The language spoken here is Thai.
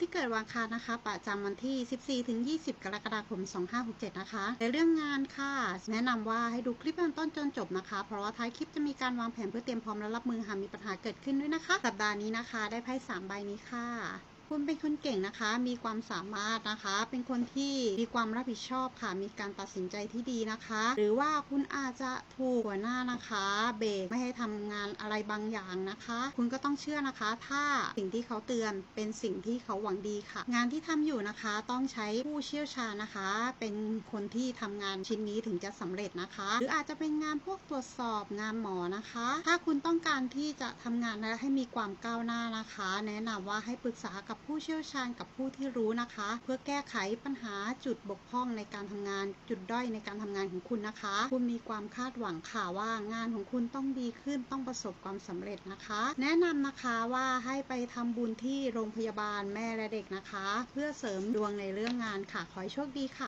ที่เกิดวันอังคารนะคะ ประจำวันที่ 14ถึง20 กรกฎาคม 2567 นะคะ ในเรื่องงานค่ะ แนะนำว่าให้ดูคลิปตั้งแต่ต้นจนจบนะคะ เพราะว่าท้ายคลิปจะมีการวางแผนเพื่อเตรียมพร้อมและรับมือหากมีปัญหาเกิดขึ้นด้วยนะคะ สัปดาห์นี้นะคะ ได้ไพ่3ใบนี้ค่ะ คุณเป็นคนเก่งนะคะ มีความสามารถนะคะ เป็นคนที่มีความรับผิดชอบค่ะ มีการตัดสินใจที่ดีนะคะ หรือว่าคุณอาจจะถูกหัวหน้านะคะ เบรกไม่ให้ทำงานอะไรบางอย่างนะคะ คุณก็ต้องเชื่อนะคะ ถ้าสิ่งที่เขาเตือนเป็นสิ่งที่เขาหวังดีค่ะ งานที่ทำอยู่นะคะต้องใช้ผู้เชี่ยวชาญนะคะ เป็นคนที่ทำงานชิ้นนี้ถึงจะสำเร็จนะคะ หรืออาจจะเป็นงานพวกตรวจสอบงานหมอนะคะ ถ้าคุณต้องการที่จะทำงานและให้มีความก้าวหน้านะคะ แนะนำว่าให้ปรึกษากับผู้เชี่ยวชาญกับผู้ที่รู้นะคะ เพื่อแก้ไขปัญหาจุดบกพร่องในการทำงาน จุดด้อยในการทำงานของคุณนะคะ คุณมีความคาดหวังค่ะว่างานของคุณต้องดีขึ้นต้องประสบความสำเร็จนะคะ แนะนำนะคะว่าให้ไปทำบุญที่โรงพยาบาลแม่และเด็กนะคะ เพื่อเสริมดวงในเรื่องงานค่ะ ขอให้โชคดีค่ะ